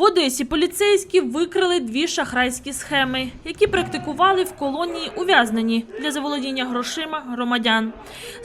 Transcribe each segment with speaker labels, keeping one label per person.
Speaker 1: В Одесі поліцейські викрили дві шахрайські схеми, які практикували в колонії ув'язнені для заволодіння грошима громадян.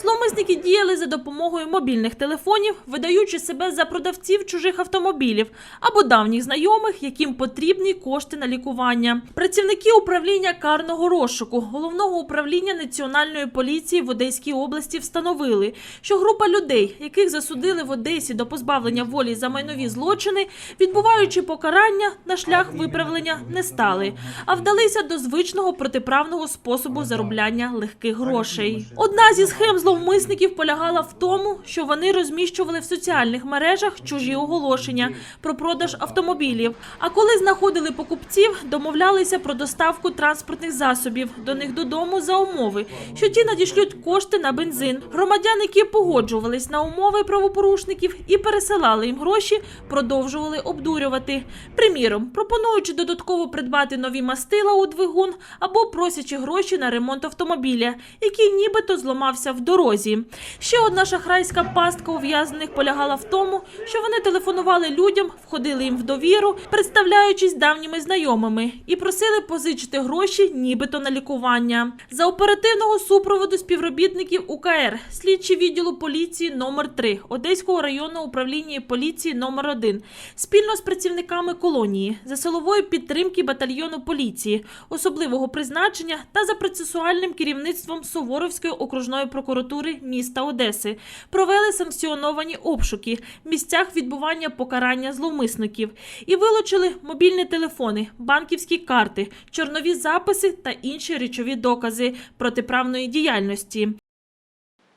Speaker 1: Зловмисники діяли за допомогою мобільних телефонів, видаючи себе за продавців чужих автомобілів або давніх знайомих, яким потрібні кошти на лікування. Працівники управління карного розшуку головного управління національної поліції в Одеській області встановили, що група людей, яких засудили в Одесі до позбавлення волі за майнові злочини, відбуваючи покарання на шлях виправлення не стали, а вдалися до звичного протиправного способу заробляння легких грошей. Одна зі схем зловмисників полягала в тому, що вони розміщували в соціальних мережах чужі оголошення про продаж автомобілів. А коли знаходили покупців, домовлялися про доставку транспортних засобів до них додому за умови, що ті надішлють кошти на бензин. Громадяни, які погоджувались на умови правопорушників і пересилали їм гроші, продовжували обдурювати. Приміром, пропонуючи додатково придбати нові мастила у двигун або просячи гроші на ремонт автомобіля, який нібито зламався в дорозі. Ще одна шахрайська пастка ув'язнених полягала в тому, що вони телефонували людям, входили їм в довіру, представляючись давніми знайомими, і просили позичити гроші, нібито на лікування. За оперативного супроводу співробітників УКР, слідчі відділу поліції номер 3 Одеського районного управління поліції номер 1 спільно з працівниками колонії за силової підтримки батальйону поліції особливого призначення та за процесуальним керівництвом Суворовської окружної прокуратури міста Одеси провели санкціоновані обшуки в місцях відбування покарання зловмисників і вилучили мобільні телефони, банківські карти, чорнові записи та інші речові докази протиправної діяльності.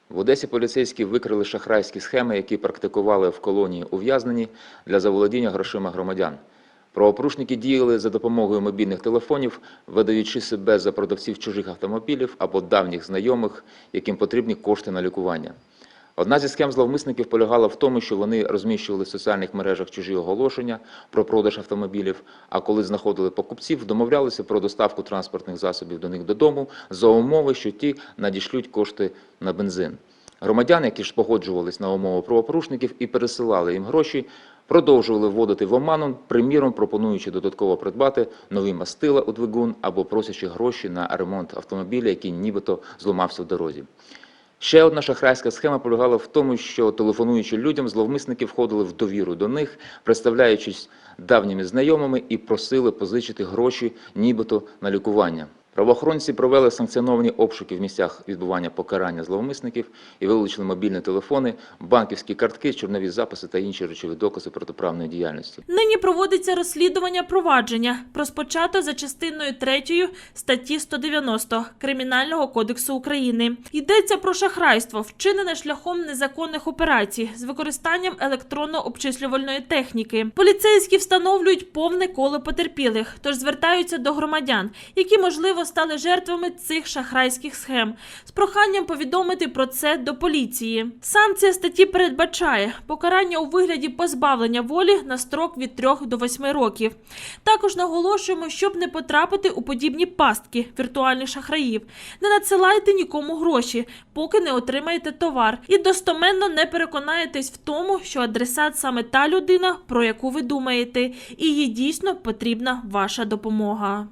Speaker 2: В Одесі поліцейські викрили шахрайські схеми, які практикували в колонії ув'язнені для заволодіння грошима громадян. Правопорушники діяли за допомогою мобільних телефонів, видаючи себе за продавців чужих автомобілів або давніх знайомих, яким потрібні кошти на лікування. Одна зі схем зловмисників полягала в тому, що вони розміщували в соціальних мережах чужі оголошення про продаж автомобілів, а коли знаходили покупців, домовлялися про доставку транспортних засобів до них додому за умови, що ті надішлють кошти на бензин. Громадяни, які ж погоджувались на умови правопорушників і пересилали їм гроші, продовжували вводити в оману, приміром пропонуючи додатково придбати нові мастила у двигун або просячи гроші на ремонт автомобіля, який нібито зламався в дорозі. Ще одна шахрайська схема полягала в тому, що телефонуючи людям, зловмисники входили в довіру до них, представляючись давніми знайомими і просили позичити гроші, нібито на лікування. Правоохоронці провели санкціоновані обшуки в місцях відбування покарання зловмисників і вилучили мобільні телефони, банківські картки, чорнові записи та інші речові докази протиправної діяльності.
Speaker 1: Нині проводиться розслідування провадження, розпочато за частиною 3 статті 190 Кримінального кодексу України. Йдеться про шахрайство, вчинене шляхом незаконних операцій з використанням електронно-обчислювальної техніки. Поліцейські встановлюють повне коло потерпілих, тож звертаються до громадян, які можливо стали жертвами цих шахрайських схем, з проханням повідомити про це до поліції. Санкція статті передбачає покарання у вигляді позбавлення волі на строк від 3 до 8 років. Також наголошуємо, щоб не потрапити у подібні пастки віртуальних шахраїв. Не надсилайте нікому гроші, поки не отримаєте товар, і достоменно не переконаєтесь в тому, що адресат саме та людина, про яку ви думаєте, і їй дійсно потрібна ваша допомога.